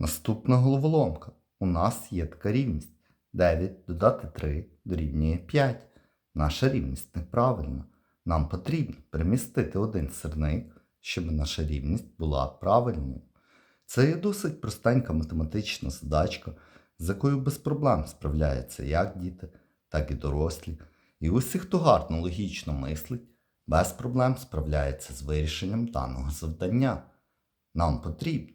Наступна головоломка. У нас є така рівність. 9 додати 3 дорівнює 5. Наша рівність неправильна. Нам потрібно перемістити один сирник, щоб наша рівність була правильною. Це є досить простенька математична задачка, з якою без проблем справляються як діти, так і дорослі. І усі, хто гарно логічно мислить, без проблем справляється з вирішенням даного завдання. Нам потрібно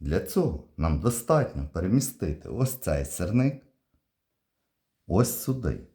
Для цього нам достатньо перемістити ось цей сирник ось сюди.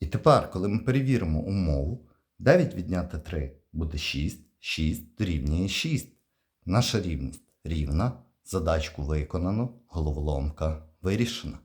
І тепер, коли ми перевіримо умову, 9 відняти 3 буде 6, 6 дорівнює 6. Наша рівність рівна, задачку виконано, головоломка вирішена.